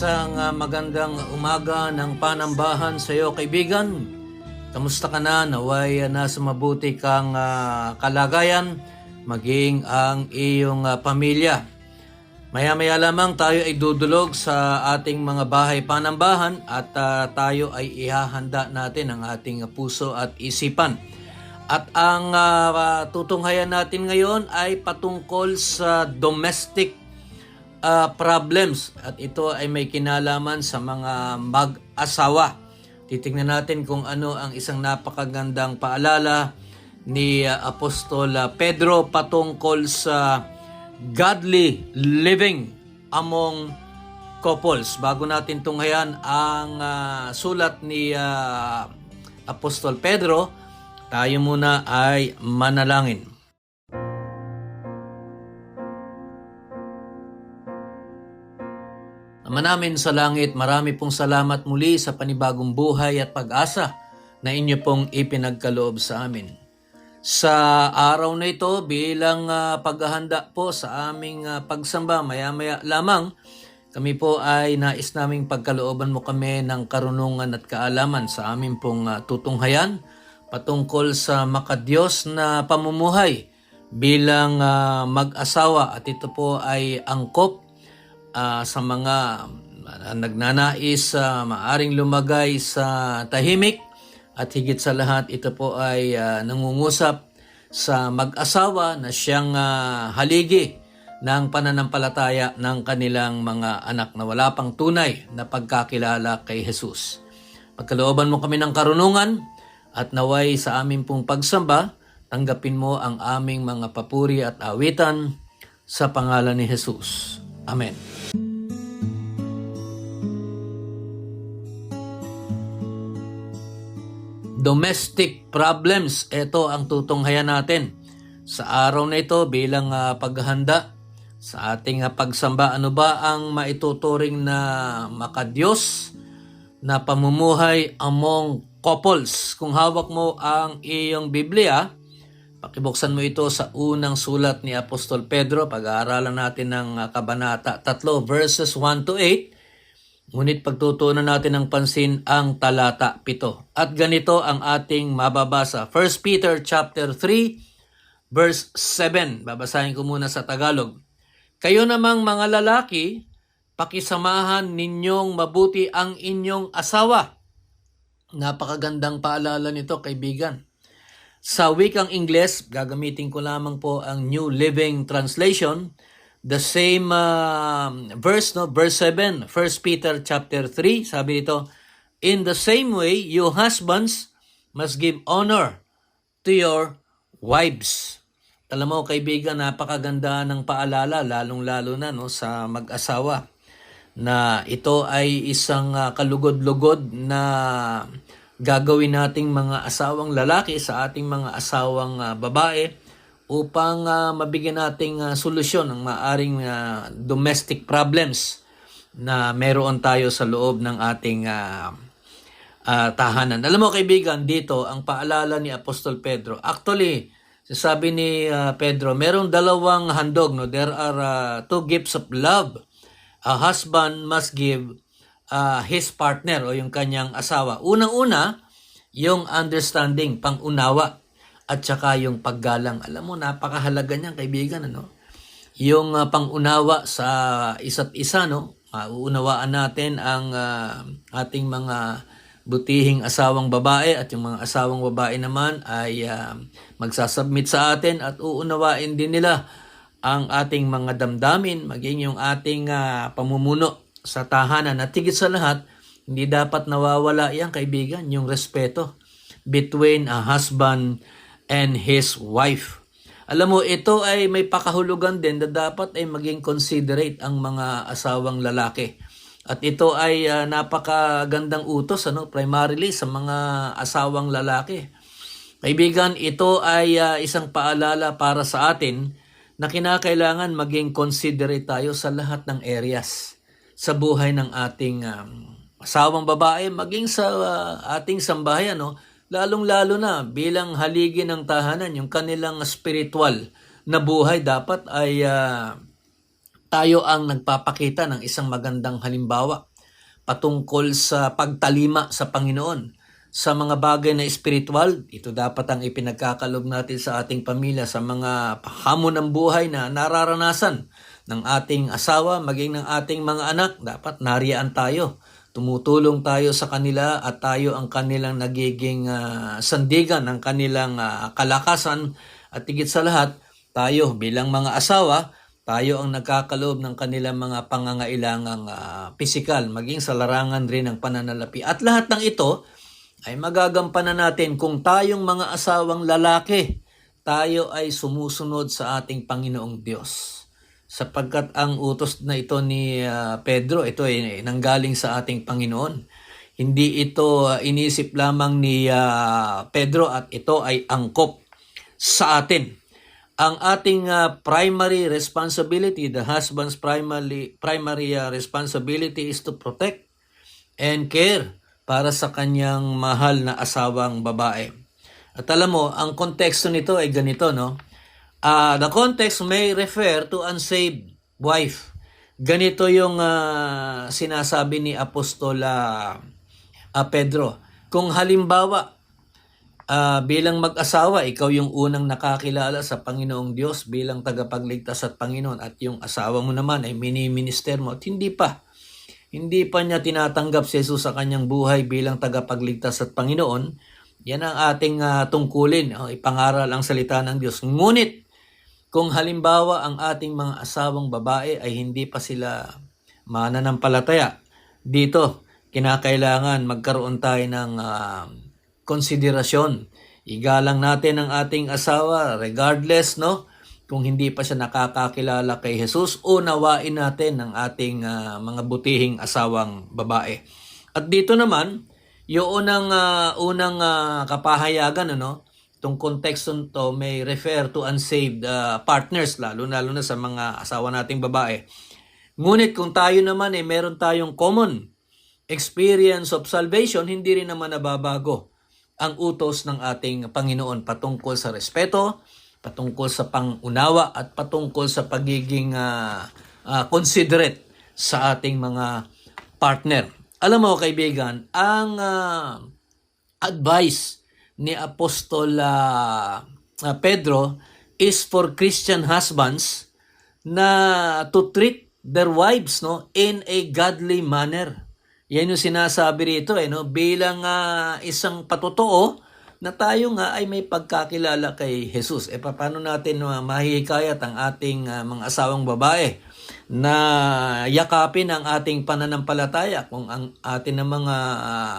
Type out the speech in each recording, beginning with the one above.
Isang ah, magandang umaga ng panambahan sa iyo kaibigan. Kamusta ka na? Naway ah, nasa mabuti kang ah, kalagayan, maging ang iyong pamilya. Maya-maya lamang tayo ay dudulog sa ating mga bahay panambahan at tayo ay ihahanda natin ang ating puso at isipan. At ang ah, tutunghayan natin ngayon ay patungkol sa domestic uh, problems at ito ay may kinalaman sa mga mag-asawa. Titingnan natin kung ano ang isang napakagandang paalala ni uh, Apostol uh, Pedro patungkol sa godly living among couples. Bago natin tunghayan ang uh, sulat ni uh, Apostol Pedro, tayo muna ay manalangin. Ama namin sa langit, marami pong salamat muli sa panibagong buhay at pag-asa na inyo pong ipinagkaloob sa amin. Sa araw na ito, bilang ah, paghahanda po sa aming ah, pagsamba, maya-maya lamang, kami po ay nais naming pagkalooban mo kami ng karunungan at kaalaman sa aming pong ah, tutunghayan patungkol sa makadiyos na pamumuhay bilang ah, mag-asawa at ito po ay angkop ah, sa mga ah, nagnanais sa maaring lumagay sa tahimik at higit sa lahat ito po ay ah, nangungusap sa mag-asawa na siyang ah, haligi ng pananampalataya ng kanilang mga anak na wala pang tunay na pagkakilala kay Jesus. Pagkalooban mo kami ng karunungan at naway sa aming pong pagsamba, tanggapin mo ang aming mga papuri at awitan sa pangalan ni Jesus. Amen. Domestic problems, ito ang tutunghayan natin. Sa araw na ito bilang ah, paghahanda sa ating ah, pagsamba, ano ba ang maituturing na makadiyos na pamumuhay among couples? Kung hawak mo ang iyong Biblia, pakibuksan mo ito sa unang sulat ni Apostol Pedro, pag-aaralan natin ng ah, Kabanata 3 verses 1 to 8, Ngunit pagtutunan natin ng pansin ang talata 7. At ganito ang ating mababasa. 1 Peter chapter 3 verse 7. Babasahin ko muna sa Tagalog. Kayo namang mga lalaki, pakisamahan ninyong mabuti ang inyong asawa. Napakagandang paalala nito, kaibigan. Sa wikang Ingles, gagamitin ko lamang po ang New Living Translation. The same uh, verse, no? verse 7, 1 Peter chapter 3, sabi dito, In the same way, you husbands must give honor to your wives. Alam mo, kaibigan, napakaganda ng paalala, lalong-lalo na no, sa mag-asawa, na ito ay isang uh, kalugod-lugod na gagawin nating mga asawang lalaki sa ating mga asawang uh, babae upang uh, mabigyan nating uh, solusyon ng maaring uh, domestic problems na meron tayo sa loob ng ating uh, uh, tahanan. Alam mo kaibigan, dito ang paalala ni Apostol Pedro. Actually, sabi ni uh, Pedro, merong dalawang handog. No? There are uh, two gifts of love. A husband must give uh, his partner o yung kanyang asawa. Unang-una, yung understanding, pangunawa at saka yung paggalang. Alam mo, napakahalaga niyan, kaibigan, ano? Yung uh, pangunawa sa isa't isa, no? Mauunawaan natin ang uh, ating mga butihing asawang babae at yung mga asawang babae naman ay ah, magsasubmit sa atin at uunawain din nila ang ating mga damdamin, maging yung ating ah, pamumuno sa tahanan. At higit sa lahat, hindi dapat nawawala yan, kaibigan, yung respeto between a husband and his wife. Alam mo, ito ay may pakahulugan din na dapat ay maging considerate ang mga asawang lalaki. At ito ay ah, napakagandang utos, ano, primarily sa mga asawang lalaki. Kaibigan, ito ay ah, isang paalala para sa atin na kinakailangan maging considerate tayo sa lahat ng areas sa buhay ng ating um, asawang babae, maging sa ah, ating sambahayan, no? Lalong-lalo na bilang haligi ng tahanan, yung kanilang spiritual na buhay dapat ay ah, tayo ang nagpapakita ng isang magandang halimbawa patungkol sa pagtalima sa Panginoon. Sa mga bagay na espiritual, ito dapat ang ipinagkakalob natin sa ating pamilya, sa mga hamon ng buhay na nararanasan ng ating asawa, maging ng ating mga anak, dapat nariyan tayo. Tumutulong tayo sa kanila at tayo ang kanilang nagiging ah, sandigan ng kanilang ah, kalakasan at higit sa lahat, tayo bilang mga asawa, tayo ang nagkakaloob ng kanilang mga pangangailangang ah, pisikal, maging sa larangan rin ng pananalapi. At lahat ng ito ay magagampanan natin kung tayong mga asawang lalaki, tayo ay sumusunod sa ating Panginoong Diyos. Sapagkat ang utos na ito ni ah, Pedro, ito ay nanggaling sa ating Panginoon. Hindi ito ah, inisip lamang ni ah, Pedro at ito ay angkop sa atin ang ating uh, primary responsibility, the husband's primary primary uh, responsibility is to protect and care para sa kanyang mahal na asawang babae. At alam mo, ang konteksto nito ay ganito, no? Ah, the context may refer to unsaved wife. Ganito yung ah, sinasabi ni Apostol ah, ah, Pedro. Kung halimbawa, Ah, bilang mag-asawa, ikaw yung unang nakakilala sa Panginoong Diyos bilang tagapagligtas at Panginoon at yung asawa mo naman ay mini-minister mo at hindi pa. Hindi pa niya tinatanggap si Jesus sa kanyang buhay bilang tagapagligtas at Panginoon. Yan ang ating ah, tungkulin, oh, ipangaral ang salita ng Diyos. Ngunit, kung halimbawa ang ating mga asawang babae ay hindi pa sila mananampalataya, dito, kinakailangan magkaroon tayo ng ah, konsiderasyon. Igalang natin ang ating asawa regardless, no? Kung hindi pa siya nakakakilala kay Jesus, unawain natin ang ating ah, mga butihing asawang babae. At dito naman, yung unang, ah, unang ah, kapahayagan, ano, itong konteksto to may refer to unsaved ah, partners, lalo, lalo na sa mga asawa nating babae. Ngunit kung tayo naman ay meron tayong common experience of salvation, hindi rin naman nababago ang utos ng ating Panginoon patungkol sa respeto, patungkol sa pangunawa at patungkol sa pagiging ah, ah, considerate sa ating mga partner. Alam mo kaibigan, ang ah, advice ni Apostol ah, Pedro is for Christian husbands na to treat their wives no in a godly manner. Yan yung sinasabi rito eh no bilang ah, isang patotoo na tayo nga ay may pagkakilala kay Jesus. E paano natin uh, mahihikayat ang ating ah, mga asawang babae na yakapin ang ating pananampalataya kung ang atin ng mga ah,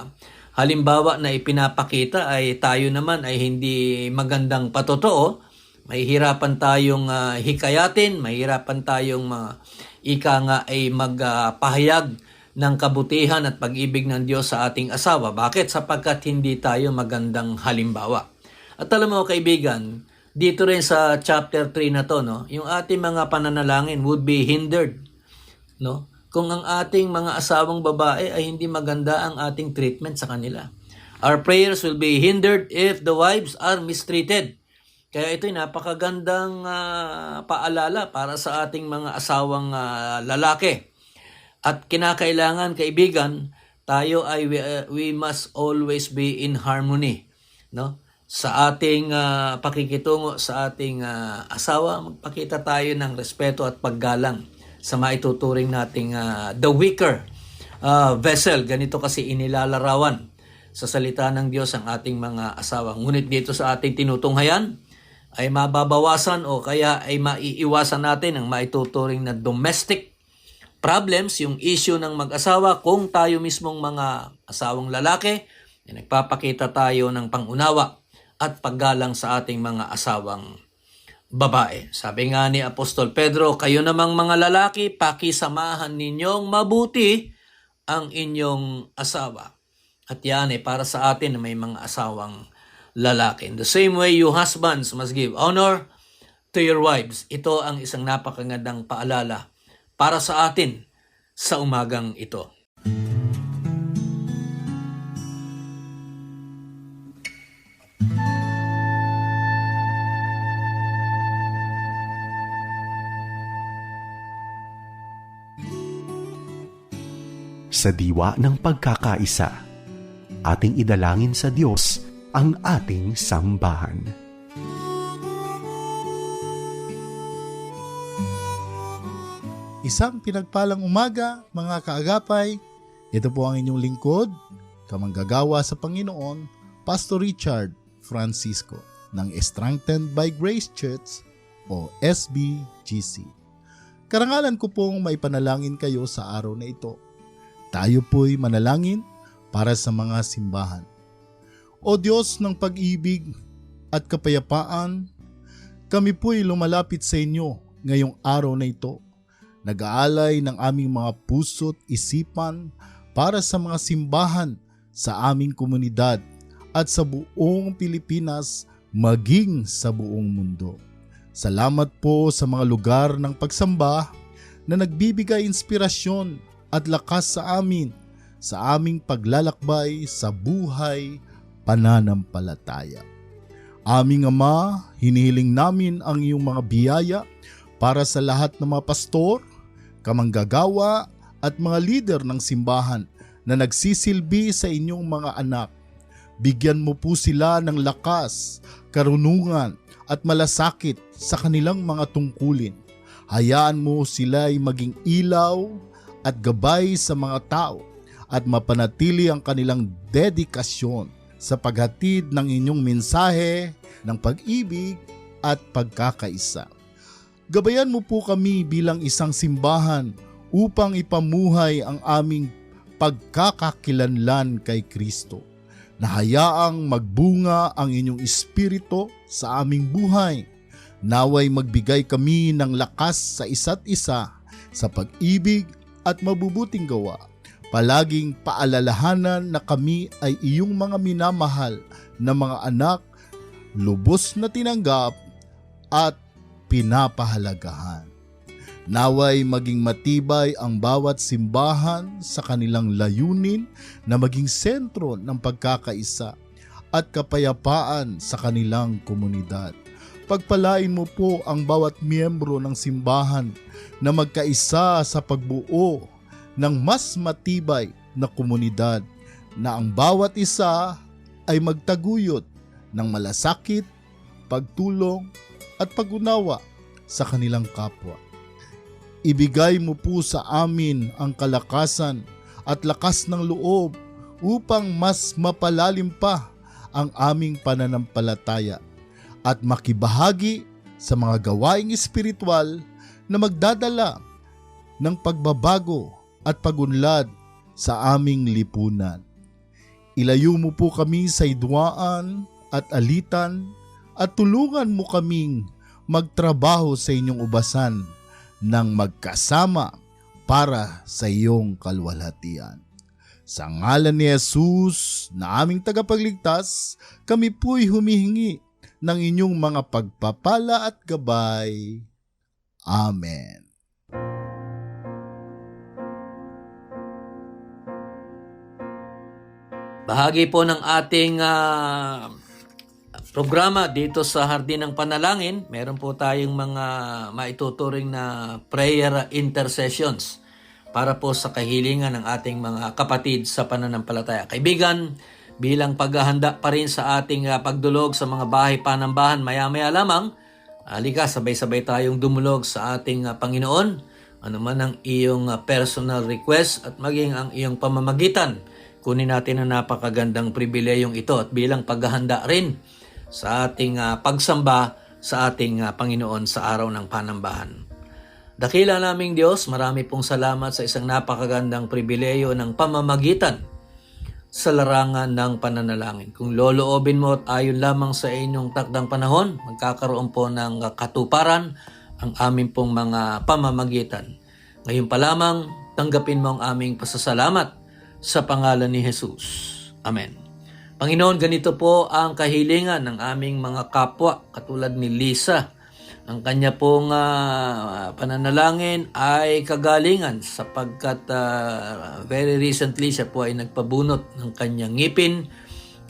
halimbawa na ipinapakita ay tayo naman ay hindi magandang patotoo, mahihirapan tayong ah, hikayatin, mahihirapan tayong mga ika nga ay magpahayag ng kabutihan at pag-ibig ng Diyos sa ating asawa. Bakit? Sapagkat hindi tayo magandang halimbawa. At alam mo kaibigan, dito rin sa chapter 3 na to, no, yung ating mga pananalangin would be hindered. No? Kung ang ating mga asawang babae ay hindi maganda ang ating treatment sa kanila. Our prayers will be hindered if the wives are mistreated. Kaya ito'y napakagandang ah, paalala para sa ating mga asawang ah, lalaki. At kinakailangan, kaibigan, tayo ay we, uh, we must always be in harmony, no? Sa ating ah, pakikitungo sa ating ah, asawa, magpakita tayo ng respeto at paggalang sa maituturing nating ah, the weaker ah, vessel. Ganito kasi inilalarawan sa salita ng Diyos ang ating mga asawa. Ngunit dito sa ating tinutunghayan ay mababawasan o kaya ay maiiwasan natin ang maituturing na domestic problems, yung issue ng mag-asawa kung tayo mismong mga asawang lalaki ay nagpapakita tayo ng pangunawa at paggalang sa ating mga asawang babae. Sabi nga ni Apostol Pedro, kayo namang mga lalaki, pakisamahan ninyong mabuti ang inyong asawa. At yan ay para sa atin na may mga asawang lalaki. In the same way, you husbands must give honor to your wives. Ito ang isang napakagandang paalala para sa atin sa umagang ito. Sa diwa ng pagkakaisa, ating idalangin sa Diyos ang ating sambahan. Isang pinagpalang umaga, mga kaagapay. Ito po ang inyong lingkod, kamanggagawa sa Panginoon, Pastor Richard Francisco ng Strengthened by Grace Church o SBGC. Karangalan ko pong maipanalangin kayo sa araw na ito. Tayo po'y manalangin para sa mga simbahan. O Diyos ng pag-ibig at kapayapaan, kami po'y lumalapit sa inyo ngayong araw na ito nag-aalay ng aming mga puso't isipan para sa mga simbahan sa aming komunidad at sa buong Pilipinas maging sa buong mundo. Salamat po sa mga lugar ng pagsamba na nagbibigay inspirasyon at lakas sa amin sa aming paglalakbay sa buhay pananampalataya. Aming Ama, hinihiling namin ang iyong mga biyaya para sa lahat ng mga pastor, kamanggagawa at mga leader ng simbahan na nagsisilbi sa inyong mga anak. Bigyan mo po sila ng lakas, karunungan at malasakit sa kanilang mga tungkulin. Hayaan mo sila ay maging ilaw at gabay sa mga tao at mapanatili ang kanilang dedikasyon sa paghatid ng inyong mensahe ng pag-ibig at pagkakaisa. Gabayan mo po kami bilang isang simbahan upang ipamuhay ang aming pagkakakilanlan kay Kristo. Nahayaang magbunga ang inyong espiritu sa aming buhay. Naway magbigay kami ng lakas sa isa't isa sa pag-ibig at mabubuting gawa. Palaging paalalahanan na kami ay iyong mga minamahal na mga anak, lubos na tinanggap at pinapahalagahan. Naway maging matibay ang bawat simbahan sa kanilang layunin na maging sentro ng pagkakaisa at kapayapaan sa kanilang komunidad. Pagpalain mo po ang bawat miyembro ng simbahan na magkaisa sa pagbuo ng mas matibay na komunidad na ang bawat isa ay magtaguyod ng malasakit, pagtulong at pag-unawa sa kanilang kapwa. Ibigay mo po sa amin ang kalakasan at lakas ng loob upang mas mapalalim pa ang aming pananampalataya at makibahagi sa mga gawaing espiritual na magdadala ng pagbabago at pagunlad sa aming lipunan. Ilayo mo po kami sa idwaan at alitan at tulungan mo kaming magtrabaho sa inyong ubasan ng magkasama para sa iyong kalwalhatian. Sa ngalan ni Jesus na aming tagapagligtas, kami po'y humihingi ng inyong mga pagpapala at gabay. Amen. Bahagi po ng ating ah, programa dito sa Hardin ng Panalangin, meron po tayong mga maituturing na prayer intercessions para po sa kahilingan ng ating mga kapatid sa pananampalataya. Kaibigan, bilang paghahanda pa rin sa ating ah, pagdulog sa mga bahay panambahan maya-maya lamang, halika sabay-sabay tayong dumulog sa ating ah, Panginoon. Ano man ang iyong ah, personal request at maging ang iyong pamamagitan kunin natin ang napakagandang pribileyong ito at bilang paghahanda rin sa ating ah, pagsamba sa ating ah, Panginoon sa araw ng panambahan. Dakila naming Diyos, marami pong salamat sa isang napakagandang pribileyo ng pamamagitan sa larangan ng pananalangin. Kung loloobin mo at ayon lamang sa inyong takdang panahon, magkakaroon po ng katuparan ang aming pong mga pamamagitan. Ngayon pa lamang, tanggapin mo ang aming pasasalamat sa pangalan ni Jesus. Amen. Panginoon, ganito po ang kahilingan ng aming mga kapwa katulad ni Lisa. Ang kanya pong ah, pananalangin ay kagalingan sapagkat ah, very recently siya po ay nagpabunot ng kanyang ngipin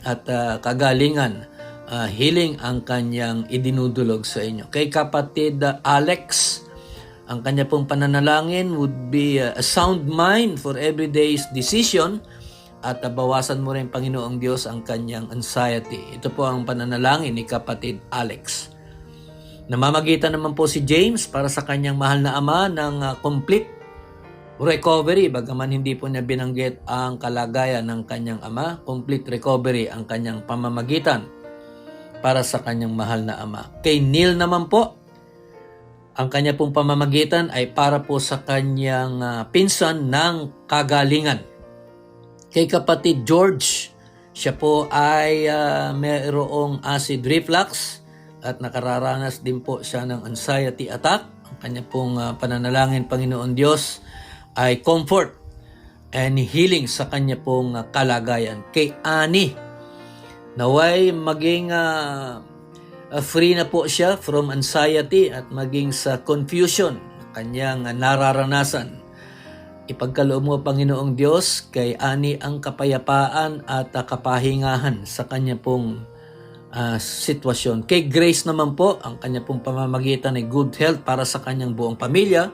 at ah, kagalingan ah, healing ang kanyang idinudulog sa inyo. Kay kapatid ah, Alex, ang kanya pong pananalangin would be uh, a sound mind for everyday's decision at uh, bawasan mo rin Panginoong Diyos ang kanyang anxiety. Ito po ang pananalangin ni kapatid Alex. Namamagitan naman po si James para sa kanyang mahal na ama ng uh, complete recovery bagaman hindi po niya binanggit ang kalagayan ng kanyang ama, complete recovery ang kanyang pamamagitan para sa kanyang mahal na ama. Kay Neil naman po, ang kanya pong pamamagitan ay para po sa kanyang ah, pinsan ng kagalingan. Kay kapatid George, siya po ay ah, mayroong acid reflux at nakararanas din po siya ng anxiety attack. Ang kanya pong ah, pananalangin, Panginoon Diyos, ay comfort and healing sa kanya pong ah, kalagayan. Kay Ani, naway maging Uh, free na po siya from anxiety at maging sa confusion kanyang uh, nararanasan. Ipagkaloob mo, Panginoong Diyos, kay Ani ang kapayapaan at uh, kapahingahan sa kanya pong uh, sitwasyon. Kay Grace naman po, ang kanya pong pamamagitan ay good health para sa kanyang buong pamilya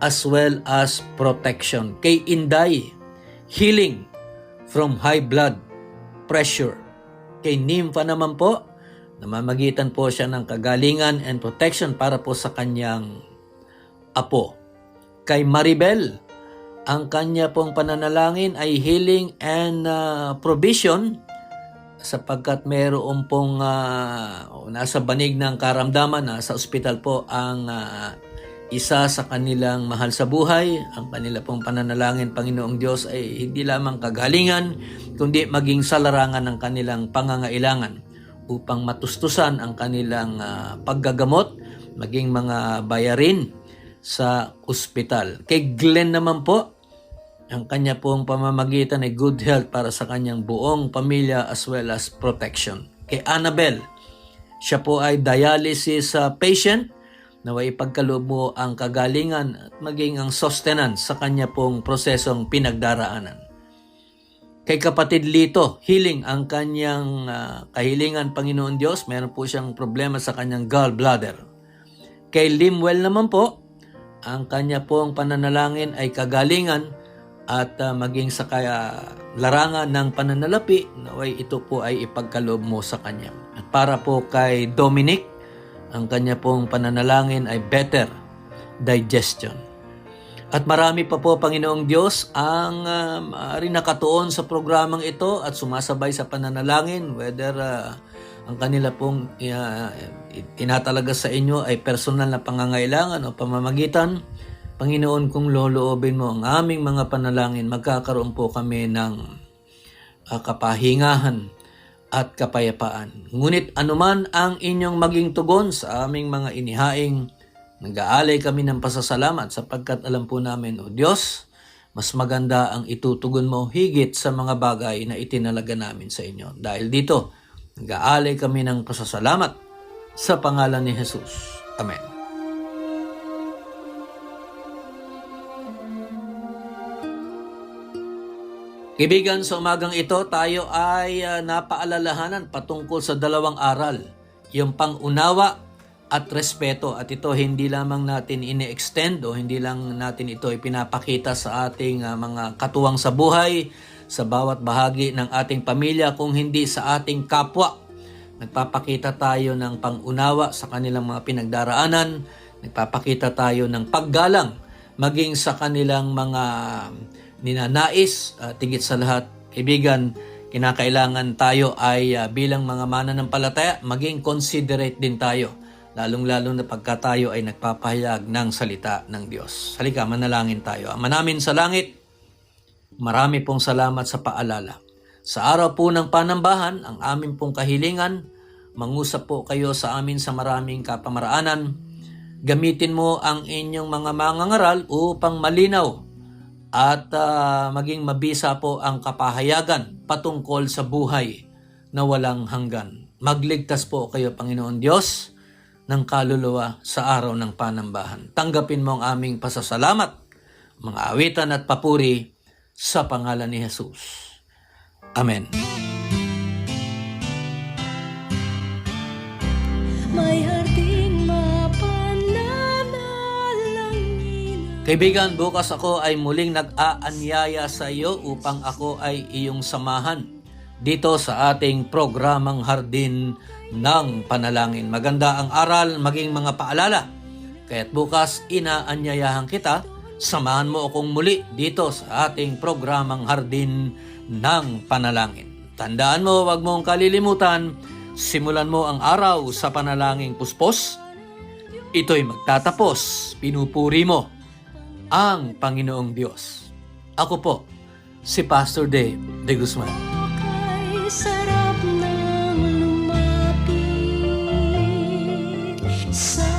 as well as protection. Kay Inday, healing from high blood pressure. Kay Nympha naman po, namamagitan po siya ng kagalingan and protection para po sa kanyang apo. Kay Maribel, ang kanya pong pananalangin ay healing and uh, provision sapagkat mayroon pong uh, nasa banig ng karamdaman, nasa ospital po ang uh, isa sa kanilang mahal sa buhay, ang kanila pong pananalangin, Panginoong Diyos, ay hindi lamang kagalingan, kundi maging sa larangan ng kanilang pangangailangan upang matustusan ang kanilang ah, paggagamot, maging mga bayarin sa ospital. Kay Glenn naman po, ang kanya pong pamamagitan ay good health para sa kanyang buong pamilya as well as protection. Kay Annabel, siya po ay dialysis ah, patient naway ipagkaloob mo ang kagalingan at maging ang sustenance sa kanya pong prosesong pinagdaraanan. Kay kapatid Lito, healing ang kanyang ah, kahilingan Panginoon Diyos. Meron po siyang problema sa kanyang gallbladder. Kay Limwell naman po, ang kanya pong pananalangin ay kagalingan at ah, maging sa kaya larangan ng pananalapi, naway ito po ay ipagkaloob mo sa kanya. At para po kay Dominic, ang kanya pong pananalangin ay better digestion. At marami pa po, Panginoong Diyos, ang uh, nakatuon sa programang ito at sumasabay sa pananalangin, whether uh, ang kanila pong uh, tinatalaga sa inyo ay personal na pangangailangan o pamamagitan. Panginoon, kung loloobin mo ang aming mga panalangin, magkakaroon po kami ng uh, kapahingahan at kapayapaan. Ngunit anuman ang inyong maging tugon sa aming mga inihaing Nag-aalay kami ng pasasalamat sapagkat alam po namin, O Diyos, mas maganda ang itutugon mo higit sa mga bagay na itinalaga namin sa inyo. Dahil dito, nag-aalay kami ng pasasalamat sa pangalan ni Jesus. Amen. Kaibigan, sa umagang ito, tayo ay uh, napaalalahanan patungkol sa dalawang aral. Yung pangunawa at respeto at ito hindi lamang natin ini-extend o hindi lang natin ito ipinapakita sa ating uh, mga katuwang sa buhay sa bawat bahagi ng ating pamilya kung hindi sa ating kapwa. Nagpapakita tayo ng pangunawa sa kanilang mga pinagdaraanan, nagpapakita tayo ng paggalang maging sa kanilang mga ninanais at tigit sa lahat, kaibigan, kinakailangan tayo ay ah, bilang mga mananampalataya, maging considerate din tayo. Lalong-lalo na pagka tayo ay nagpapahayag ng salita ng Diyos. Halika, manalangin tayo. Ama namin sa langit, marami pong salamat sa paalala. Sa araw po ng panambahan, ang amin pong kahilingan, mangusap po kayo sa amin sa maraming kapamaraanan. Gamitin mo ang inyong mga mangangaral upang malinaw at ah, maging mabisa po ang kapahayagan patungkol sa buhay na walang hanggan. Magligtas po kayo, Panginoon Diyos, ng kaluluwa sa araw ng panambahan. Tanggapin mo ang aming pasasalamat, mga awitan at papuri sa pangalan ni Jesus. Amen. Kaibigan, bukas ako ay muling nag-aanyaya sa iyo upang ako ay iyong samahan dito sa ating programang Hardin ng Panalangin. Maganda ang aral, maging mga paalala. Kaya't bukas inaanyayahan kita, samahan mo akong muli dito sa ating programang Hardin ng Panalangin. Tandaan mo, wag mong kalilimutan, simulan mo ang araw sa panalangin puspos. Ito'y magtatapos, pinupuri mo ang Panginoong Diyos. Ako po, si Pastor Dave De Guzman. Sarap ng lumapit sa